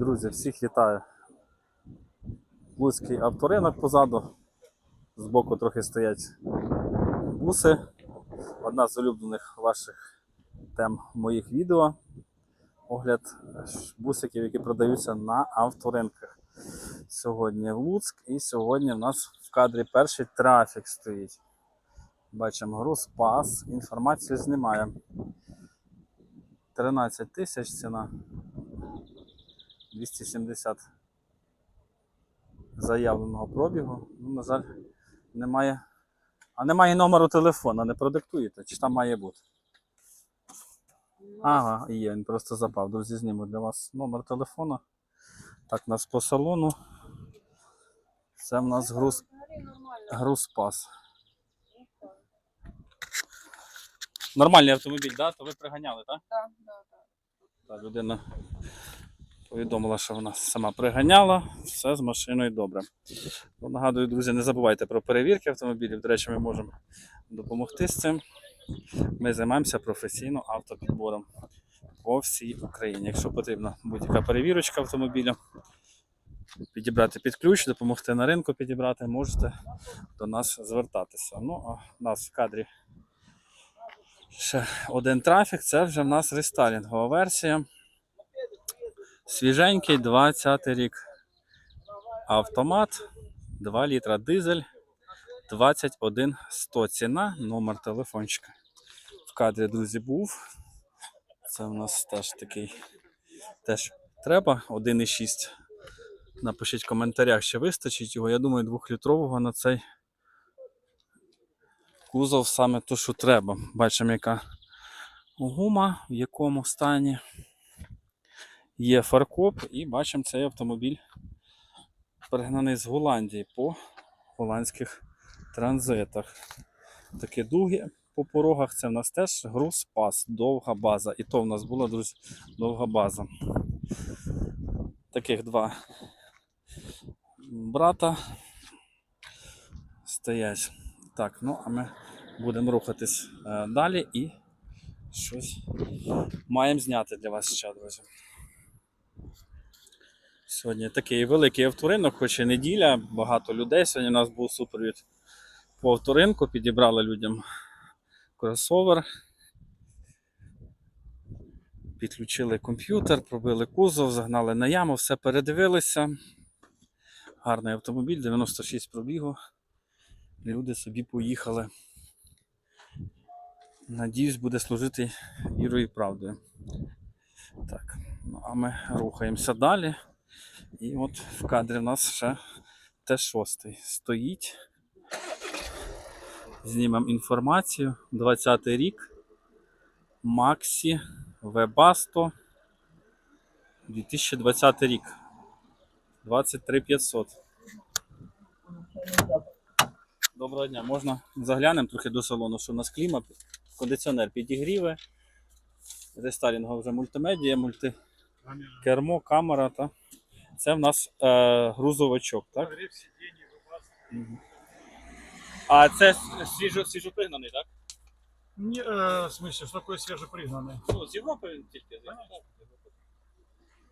Друзі, всіх вітаю. Луцький авторинок позаду. Збоку трохи стоять буси. Одна з улюблених ваших тем моїх відео. Огляд бусиків, які продаються на авторинках. Сьогодні Луцьк і сьогодні в нас в кадрі перший трафік стоїть. Бачимо Груспас, інформацію знімаємо. 13 тисяч ціна. 270 заявленого пробігу. Ну, на жаль, немає. А немає номеру телефона, не продиктуєте, чи там має бути? Ага, є, він просто запав. Друзі, зніму для вас номер телефона. Так, у нас по салону. Це в нас груз, грузпас. Нормальний автомобіль, да? То ви приганяли, так? Да, да, да. Та людина повідомила, що вона сама приганяла, все з машиною добре. Ну, Нагадую, друзі, не забувайте про перевірки автомобілів. До речі, ми можемо допомогти з цим. Ми займаємося професійно автопідбором по всій Україні. Якщо потрібна будь-яка перевірочка автомобіля, підібрати під ключ, допомогти на ринку підібрати, можете до нас звертатися. Ну, а в нас в кадрі ще один трафік, це вже в нас рестайлінгова версія. Свіженький 20 рік. Автомат, 2 літра дизель, 21 100 ціна, номер телефончика. В кадрі, друзі, був. Це у нас теж такий теж треба 1,6. Напишіть в коментарях, чи вистачить його. Я думаю, 2-літрового на цей кузов саме то, що треба. Бачимо, яка гума, в якому стані. Є фаркоп, і бачимо цей автомобіль пригнаний з Голландії по голландських транзитах. Такі дуги по порогах. Це в нас теж груз пас, довга база. І то в нас була, друзі, довга база. Таких два брата стоять. Так, ну а ми будемо рухатись е, далі і щось маємо зняти для вас ще, друзі. Сьогодні такий великий авторинок, хоч і неділя, багато людей. Сьогодні у нас був супровід по авторинку, підібрали людям кросовер. Підключили комп'ютер, пробили кузов, загнали на яму, все передивилися. Гарний автомобіль, 96 пробігу. Люди собі поїхали. Надіюсь, буде служити вірою і правдою. Так, ну а ми рухаємося далі. І от в кадрі в нас ще Т6 стоїть. Знімемо інформацію. 20 й рік. Максі Вебасто. 2020 рік. 23500. Доброго дня. Можна заглянемо трохи до салону, що у нас клімат, кондиціонер підігріви. Рестайлінгова вже мультимедія, мультикермо, камера. Та. Це в нас е, грузовичок, так? Мгм. А це свіжо, свіжопригнаний, так? Не, э, в смысле, что такое свежепригнанный? Ну, з Європи він тільки.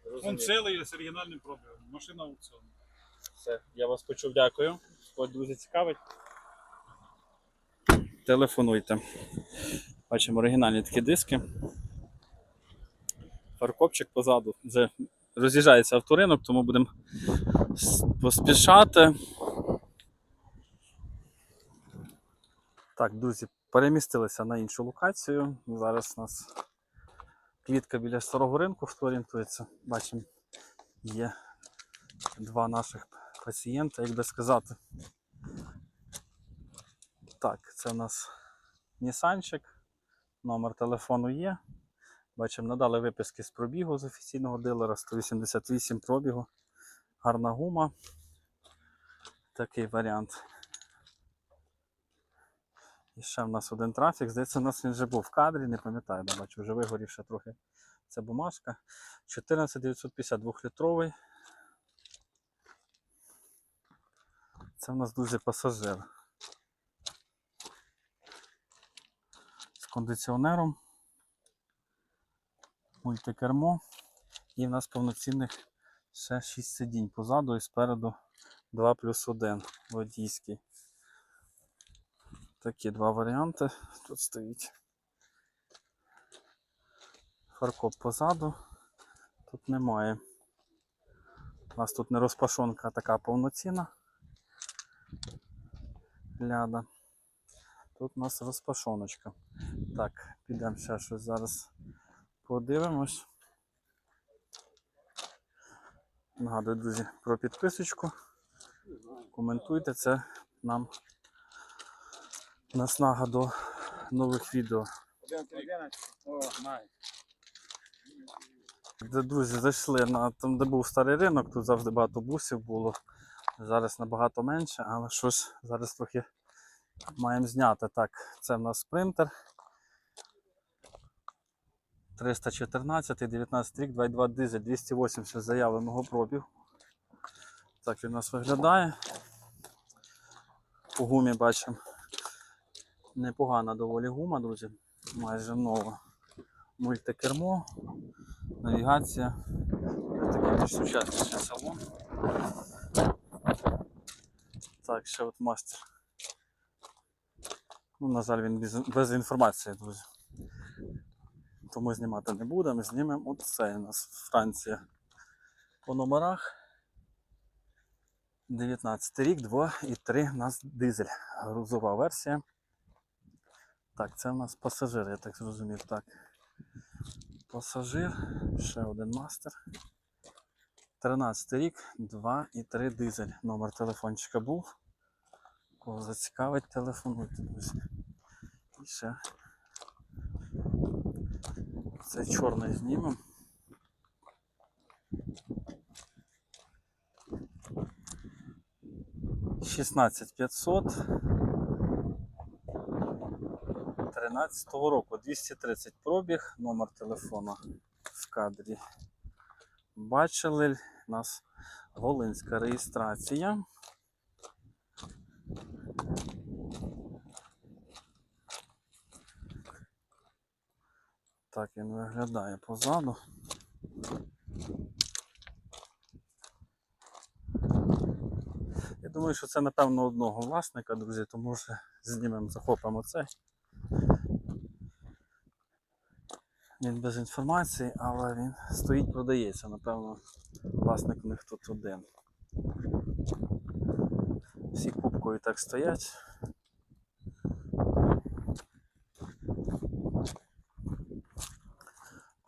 Он Розумію. целый с оригинальным пробегом. Машина аукцион. Все, я вас почув, дякую. Ось дуже цікавить. Телефонуйте. Бачимо оригінальні такі диски. Фаркопчик позаду. Вже роз'їжджається авторинок, тому будемо поспішати. Так, друзі, перемістилися на іншу локацію. Зараз у нас клітка біля старого ринку, хто орієнтується. Бачимо, є два наших пацієнта, як би сказати. Так, це у нас Нісанчик, номер телефону є. Бачимо, надали виписки з пробігу з офіційного дилера 188 пробігу. Гарна гума. Такий варіант. І ще в нас один трафік. Здається, у нас він вже був в кадрі, не пам'ятаю, да, бачу, вже вигорівша трохи ця бумажка. 14952 літровий. Це в нас дуже пасажир. З кондиціонером. Мультикермо. І в нас повноцінних Ще 6 сидінь позаду і спереду 2 плюс 1 водійський. Такі два варіанти тут стоїть. Фаркоп позаду. Тут немає. У нас тут не розпашонка а така повноцінна. Ляда. Тут у нас розпашоночка. Так, підемо ще щось зараз подивимось. Нагадую, друзі, про підписочку. Коментуйте це нам наснага до нових відео. Друзі зайшли на там, де був старий ринок, тут завжди багато бусів було. Зараз набагато менше, але щось зараз трохи маємо зняти. Так, це в нас спринтер. 314, 19 рік, 2,2 дизель, 280 заявленого пробігу. Так він у нас виглядає. По гумі бачимо. Непогана доволі гума, друзі. Майже нова. Мультикермо, навігація. Такий більш сучасніший салон. Так, ще от мастер. Ну, на жаль, він без, без інформації, друзі. Тому знімати не будемо. Знімемо оце у нас Франція. По номерах. 19 рік, 2 і 3 у нас дизель. Грузова версія. Так, це у нас пасажир, я так зрозумів. Так. Пасажир, ще один мастер. 13 рік, 2 і 3 дизель. Номер телефончика був. Кого зацікавить, телефонуйте. І ще цей чорний знімемо. Шістнадцять п'ятсот. 13 року 230 пробіг, номер телефона в кадрі. Бачили, нас Волинська реєстрація. Так він виглядає позаду. Я думаю, що це напевно одного власника, друзі, тому що знімемо, захопимо це. Він без інформації, але він стоїть, продається. Напевно, власник у них тут один. Всі кубкою так стоять.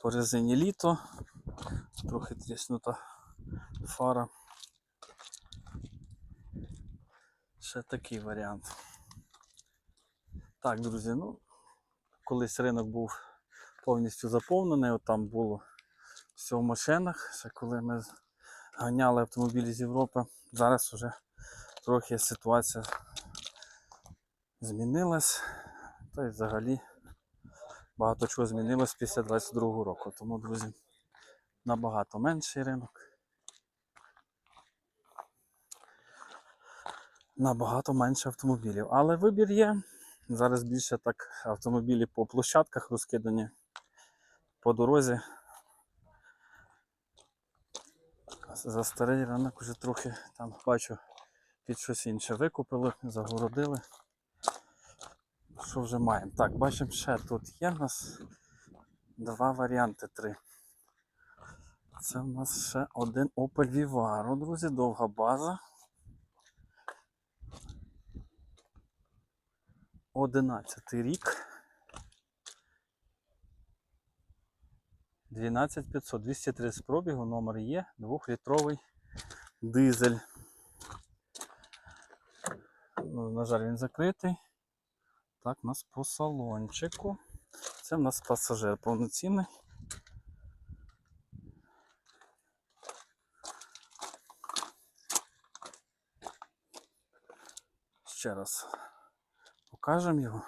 По резині літо. Трохи тріснута фара. Ще такий варіант. Так, друзі, ну, колись ринок був повністю заповнений, от там було все в машинах, ще коли ми ганяли автомобілі з Європи. Зараз вже трохи ситуація змінилась. Та й взагалі багато чого змінилось після 22-го року. Тому, друзі, набагато менший ринок. Набагато менше автомобілів. Але вибір є. Зараз більше так автомобілі по площадках розкидані по дорозі. За старий ранок вже трохи там бачу під щось інше викупили, загородили. Що вже маємо? Так, бачимо, ще тут є в нас два варіанти три. Це в нас ще один Opel Vivaro, друзі, довга база. 11 рік. 12500, 230 пробігу, номер є, 2-літровий дизель. Ну, на жаль, він закритий. Так, у нас по салончику. Це в нас пасажир повноцінний. Ще раз покажемо його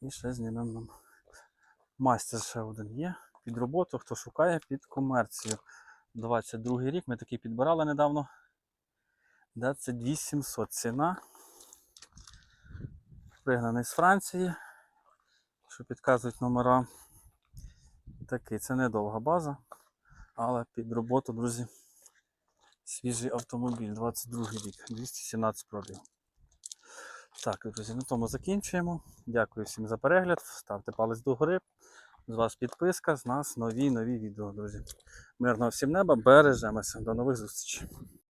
і ще знімемо нам. Мастер ще один є. Під роботу, хто шукає під комерцію. 22 рік. Ми такий підбирали недавно. 22700 ціна. Пригнаний з Франції. Що підказують номера. Такий, це недовга база. Але під роботу, друзі, Свіжий автомобіль, 22 рік, 217 пробіг. Так, друзі, на тому закінчуємо. Дякую всім за перегляд. Ставте палець догори. З вас підписка, з нас нові нові відео, друзі. Мирного всім неба, бережемося. До нових зустрічей.